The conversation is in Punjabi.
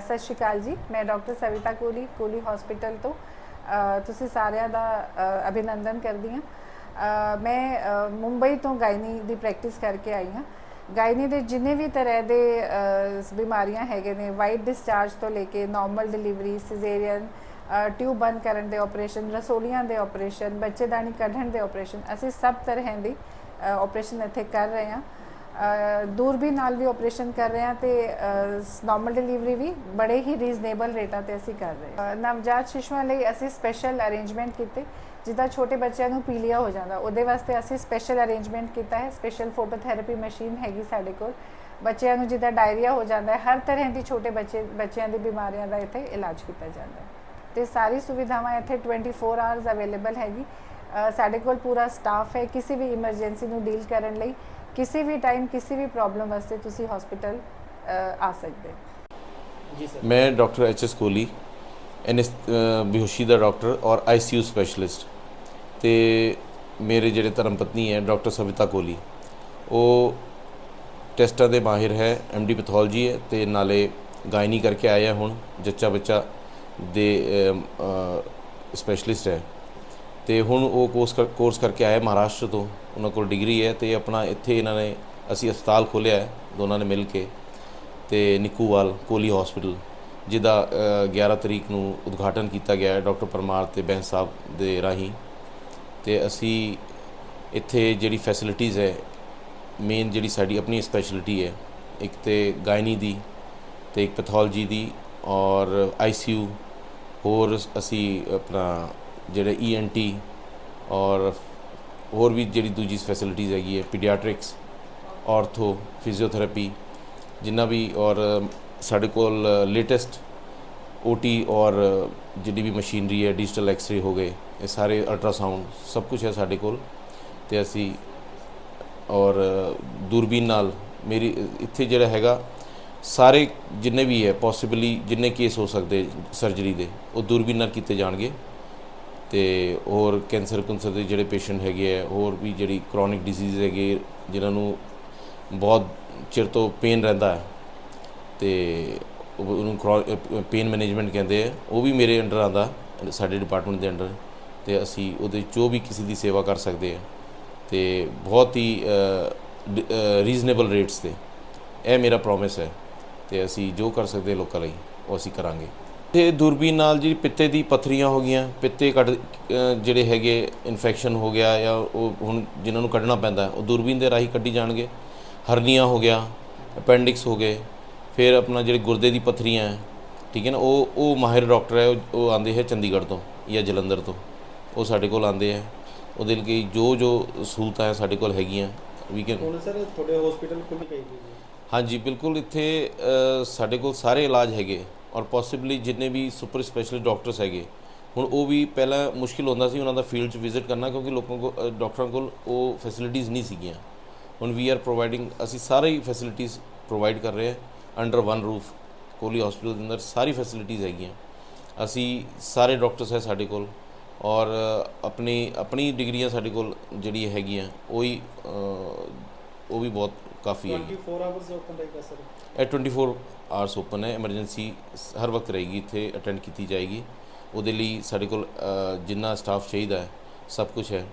ਸਤਿ ਸ਼੍ਰੀ ਅਕਾਲ ਜੀ। ਮੈਂ ਡਾਕਟਰ ਸਵਿਤਾ ਕੋਲੀ ਕੋਲੀ ਹਸਪੀਟਲ ਤੋਂ। ਤੁਸੀਂ ਸਾਰਿਆਂ ਦਾ ਅਭਿਨੰਦਨ ਕਰਦੀ ਹਾਂ। ਮੈਂ ਮੁੰਬਈ ਤੋਂ ਗਾਇਨੀ ਦੀ ਪ੍ਰੈਕਟਿਸ ਕਰਕੇ ਆਈ ਹਾਂ। ਗਾਇਨੀ ਦੇ ਜਿੰਨੇ ਵੀ ਤਰ੍ਹਾਂ ਦੇ ਬਿਮਾਰੀਆਂ ਹੈਗੇ ਨੇ ਵਾਈਟ ਡਿਸਚਾਰਜ ਤੋਂ ਲੈ ਕੇ ਨਾਰਮਲ ਡਿਲੀਵਰੀ ਸਿਜ਼ੇਰੀਅਨ ਟਿਊਬ ਬੰਦ ਕਰਨ ਦੇ ਆਪਰੇਸ਼ਨ ਰਸੋਲੀਆਂ ਦੇ ਆਪਰੇਸ਼ਨ ਬੱਚੇਦਾਨੀ ਕੱਢਣ ਦੇ ਆਪਰੇਸ਼ਨ ਅਸੀਂ ਸਭ ਤਰ੍ਹਾਂ ਦੀ ਆਪਰੇਸ਼ਨ ਇੱਥੇ ਕਰ ਰਹੇ ਹਾਂ। ਦੂਰਬੀਨ ਨਾਲ ਵੀ ਆਪਰੇਸ਼ਨ ਕਰ ਰਹੇ ਹਾਂ ਤੇ ਨਾਰਮਲ ਡਿਲੀਵਰੀ ਵੀ ਬੜੇ ਹੀ ਰੀਜ਼ਨੇਬਲ ਰੇਟਾਂ ਤੇ ਅਸੀਂ ਕਰ ਰਹੇ ਹਾਂ। ਨਵਜਾਤ ਸ਼ਿਸ਼ੂਆਂ ਲਈ ਅਸੀਂ ਸਪੈਸ਼ਲ ਅਰੇਂਜਮੈਂਟ ਕੀਤੇ, ਜਿੱਦਾਂ ਛੋਟੇ ਬੱਚਿਆਂ ਨੂੰ ਪੀਲੀਆ ਹੋ ਜਾਂਦਾ, ਉਹਦੇ ਵਾਸਤੇ ਅਸੀਂ ਸਪੈਸ਼ਲ ਅਰੇਂਜਮੈਂਟ ਕੀਤਾ ਹੈ ਸਪੈਸ਼ਲ ਫੋਟੋਥੈਰੇਪੀ ਮਸ਼ੀਨ ਹੈਗੀ ਸਾਡੇ ਕੋਲ। ਬੱਚਿਆਂ ਨੂੰ ਜਿੱਦਾਂ ਡਾਇਰੀਆ ਹੋ ਜਾਂਦਾ ਹੈ ਹਰ ਤਰ੍ਹਾਂ ਦੀ ਛੋਟੇ ਬੱਚੇ, ਬੱਚਿਆਂ ਦੀ ਬਿਮਾਰੀਆਂ ਦਾ ਇੱਥੇ ਇਲਾਜ ਕੀਤਾ ਜਾਂਦਾ ਹੈ। ਤੇ ਸਾਰੀ ਸੁਵਿਧਾਵਾਂ ਇੱਥੇ 24 ਆਵਰਸ ਅਵੇਲੇਬਲ ਹੈਗੀ। ਸਾਡੇ ਕੋਲ ਪੂਰਾ ਸਟਾਫ ਹੈ, ਕਿਸੇ ਵੀ ਇਮਰਜੈਂਸੀ ਨੂੰ ਡੀਲ ਕਰਨ ਲਈ ਕਿਸੇ ਵੀ ਟਾਈਮ ਕਿਸੇ ਵੀ ਪ੍ਰੋਬਲਮ ਵਾਸਤੇ ਤੁਸੀਂ ਹਸਪੀਟਲ ਆ ਸਕਦੇ ਹੋ। ਜੀ ਸਰ। ਮੈਂ doctor H S Kohli NS ਬੇਹੋਸ਼ੀ ਦਾ ਡਾਕਟਰ ਔਰ ਆਈਸੀਯੂ ਸਪੈਸ਼ਲਿਸਟ ਤੇ ਮੇਰੇ ਜਿਹੜੇ ਧਰਮ ਪਤਨੀ ਹੈ ਡਾਕਟਰ ਸਵਿਤਾ ਕੋਹਲੀ ਉਹ ਟੈਸਟਾਂ ਦੇ ਮਾਹਿਰ ਹੈ ਐਮਡੀ ਪੈਥੋਲੋਜੀ ਹੈ ਤੇ ਨਾਲੇ ਗਾਇਨੀ ਕਰਕੇ ਆਏ ਆ ਹੁਣ ਜੱਚਾ ਬੱਚਾ ਦੇ ਸਪੈਸ਼ਲਿਸਟ ਹੈ। ਤੇ ਹੁਣ ਉਹ ਕੋਰਸ ਕਰ- ਕੋਰਸ ਕਰਕੇ ਆਏ ਮਹਾਰਾਸ਼ਟਰ ਤੋਂ। ਉਹਨਾਂ ਕੋਲ ਡਿਗਰੀ ਹੈ ਤੇ ਆਪਣਾ ਇੱਥੇ ਇਹਨਾਂ ਨੇ ਅਸੀਂ ਹਸਪਤਾਲ ਖੋਲ੍ਹਿਆ ਹੈ ਦੋਨਾਂ ਨੇ ਮਿਲ ਕੇ ਤੇ ਨਿੱਕੂਵਾਲ ਕੋਲੀ ਹਸਪੀਟਲ ਜਿਹਦਾ ਅ, 11 ਤਰੀਕ ਨੂੰ ਉਦਘਾਟਨ ਕੀਤਾ ਗਿਆ ਹੈ ਡਾਕਟਰ ਪਰਮਾਰ ਤੇ ਬੈਂਸ ਸਾਹਿਬ ਦੇ ਰਾਹੀਂ। ਤੇ ਅਸੀਂ ਇੱਥੇ ਜਿਹੜੀ ਫੈਸਿਲਿਟੀਜ਼ ਹੈ ਮੇਨ ਜਿਹੜੀ ਸਾਡੀ ਆਪਣੀ ਸਪੈਸ਼ਲਿਟੀ ਹੈ ਇੱਕ ਤੇ ਗਾਇਨੀ ਦੀ ਤੇ ਇੱਕ ਪੈਥੋਲੋਜੀ ਦੀ ਔਰ ਆਈਸੀਯੂ ਹੋਰ ਅਸੀਂ ਆਪਣਾ ਜਿਹੜੇ ਈਐਨਟੀ ਔਰ ਹੋਰ ਵੀ ਜਿਹੜੀ ਦੂਜੀ ਫੈਸਿਲਿਟੀਜ਼ ਹੈਗੀ ਹੈ ਪੀਡੀਆਟ੍ਰਿਕਸ ਆਰਥੋ ਫਿਜ਼ੀਓਥੈਰੇਪੀ ਜਿੰਨਾ ਵੀ ਔਰ ਸਾਡੇ ਕੋਲ ਲੇਟੈਸਟ ਓਟੀ ਔਰ ਜਿਹੜੀ ਵੀ ਮਸ਼ੀਨਰੀ ਹੈ ਡਿਜੀਟਲ ਐਕਸਰੇ ਹੋ ਗਏ, ਇਹ ਸਾਰੇ ਅਲਟਰਾਸਾਊਂਡ ਸਭ ਕੁਝ ਹੈ ਸਾਡੇ ਕੋਲ ਤੇ ਅਸੀਂ ਔਰ ਦੂਰਬੀਨ ਨਾਲ ਮੇਰੀ ਇੱਥੇ ਜਿਹੜਾ ਹੈਗਾ, ਸਾਰੇ ਜਿੰਨੇ ਵੀ ਹੈ ਪੋਸੀਬਲੀ ਜਿੰਨੇ ਕੇਸ ਹੋ ਸਕਦੇ ਸਰਜਰੀ ਦੇ, ਉਹ ਦੂਰਬੀਨ ਨਾਲ ਕੀਤੇ ਜਾਣਗੇ। ਤੇ ਹੋਰ ਕੈਂਸਰ ਕੁੰਸਰ ਦੇ ਜਿਹੜੇ ਪੇਸ਼ੈਂਟ ਹੈਗੇ ਆ, ਹੋਰ ਵੀ ਜਿਹੜੀ ਕ੍ਰੋਨਿਕ ਡਿਜ਼ੀਜ਼ ਹੈਗੇ ਜਿਨ੍ਹਾਂ ਨੂੰ ਬਹੁਤ ਚਿਰ ਤੋਂ ਪੇਨ ਰਹਿੰਦਾ ਹੈ ਤੇ ਉਹ- ਉਹਨੂੰ ਪੇਨ ਮੈਨੇਜਮੈਂਟ ਕਹਿੰਦੇ ਆ, ਉਹ ਵੀ ਮੇਰੇ ਅੰਡਰ ਆਂਦਾ ਸਾਡੇ ਡਿਪਾਰਟਮੈਂਟ ਦੇ ਅੰਡਰ ਤੇ ਅਸੀਂ ਉਹਦੇ ਜੋ ਵੀ ਕਿਸੇ ਦੀ ਸੇਵਾ ਕਰ ਸਕਦੇ ਆ ਤੇ ਬਹੁਤ ਹੀ ਰੀਜ਼ਨੇਬਲ ਰੇਟਸ ਤੇ। ਇਹ ਮੇਰਾ ਪ੍ਰੋਮਿਸ ਹੈ ਤੇ ਅਸੀਂ ਜੋ ਕਰ ਸਕਦੇ ਲੋਕਾਂ ਲਈ, ਉਹ ਅਸੀਂ ਕਰਾਂਗੇ। ਤੇ ਦੂਰਬੀਨ ਨਾਲ ਜਿਹੜੀ ਪਿੱਤੇ ਦੀ ਪੱਥਰੀਆਂ ਹੋ ਗਈਆਂ ਪਿੱਤੇ ਕੱਢ ਜਿਹੜੇ ਹੈਗੇ ਇਨਫੈਕਸ਼ਨ ਹੋ ਗਿਆ ਜਾਂ ਉਹ ਹੁਣ ਜਿਨ੍ਹਾਂ ਨੂੰ ਕੱਢਣਾ ਪੈਂਦਾ ਉਹ ਦੂਰਬੀਨ ਦੇ ਰਾਹੀਂ ਕੱਢੀ ਜਾਣਗੇ। ਹਰਨੀਆਂ ਹੋ ਗਿਆ ਅਪੈਂਡਿਕਸ ਹੋ ਗਏ ਫਿਰ ਆਪਣਾ ਜਿਹੜੇ ਗੁਰਦੇ ਦੀ ਪੱਥਰੀਆਂ ਹੈ ਠੀਕ ਹੈ ਨਾ ਉਹ ਉਹ ਮਾਹਿਰ ਡਾਕਟਰ ਹੈ ਉਹ- ਆਂਦੇ ਹੈ ਚੰਡੀਗੜ੍ਹ ਤੋਂ ਜਾਂ ਜਲੰਧਰ ਤੋਂ। ਉਹ ਸਾਡੇ ਕੋਲ ਆਂਦੇ ਹੈ। ਉਹਦੇ ਲਈ ਜੋ ਜੋ ਸਹੂਲਤਾਂ ਹੈ ਸਾਡੇ ਕੋਲ ਹੈਗੀਆਂ ਵੀ ਕੈਨ ਹੁਣ ਸਰ ਤੁਹਾਡੇ ਹਸਪੀਟਲ ਖੁੱਲ ਗਈ ਜੀ। ਹਾਂਜੀ ਬਿਲਕੁਲ ਇੱਥੇ ਸਾਡੇ ਕੋਲ ਸਾਰੇ ਇਲਾਜ ਹੈਗੇ। ਔਰ ਪੋਸੀਬਲੀ ਜਿੰਨੇ ਵੀ ਸੁਪਰ ਸਪੈਸ਼ਲਿਸਟ ਡਾਕਟਰਸ ਹੈਗੇ ਹੁਣ ਉਹ ਵੀ ਪਹਿਲਾਂ ਮੁਸ਼ਕਿਲ ਹੁੰਦਾ ਸੀ ਉਹਨਾਂ ਦਾ ਫੀਲਡ 'ਚ ਵਿਜ਼ਿਟ ਕਰਨਾ ਕਿਉਂਕਿ ਲੋਕਾਂ ਕੋਲ ਅ, ਡਾਕਟਰਾਂ ਕੋਲ ਉਹ ਫੈਸਿਲਿਟੀਜ਼ ਨਹੀਂ ਸੀਗੀਆਂ। ਹੁਣ ਵੀ ਆਰ ਪ੍ਰੋਵਾਈਡਿੰਗ ਅਸੀਂ ਸਾਰੇ ਹੀ ਫੈਸਿਲਿਟੀਜ਼ ਪ੍ਰੋਵਾਈਡ ਕਰ ਰਹੇ ਹਾਂ। Under one roof Koli hospital ਦੇ ਅੰਦਰ ਸਾਰੀ ਫੈਸਿਲਿਟੀਜ਼ ਹੈਗੀਆਂ। ਅਸੀਂ ਸਾਰੇ ਡਾਕਟਰਸ ਹੈ ਸਾਡੇ ਕੋਲ ਔਰ ਆਪਣੀ ਆਪਣੀ ਡਿਗਰੀਆਂ ਸਾਡੇ ਕੋਲ ਜਿਹੜੀ ਹੈਗੀਆਂ ਉਹ ਹੀ ਉਹ ਵੀ ਬਹੁਤ ਕਾਫੀ ਹੈਗੀ 24 ਆਵਰਸ ਓਪਨ ਰਹੇਗਾ ਸਰ ਇਹ 24 ਆਵਰਸ ਓਪਨ ਹੈ ਐਮਰਜੈਂਸੀ ਹਰ ਵਕਤ ਰਹੇਗੀ ਇੱਥੇ ਅਟੈਂਡ ਕੀਤੀ ਜਾਏਗੀ। ਉਹਦੇ ਲਈ ਸਾਡੇ ਕੋਲ ਅ, ਜਿੰਨਾ ਸਟਾਫ ਚਾਹੀਦਾ ਹੈ ਸਭ ਕੁਝ ਹੈ।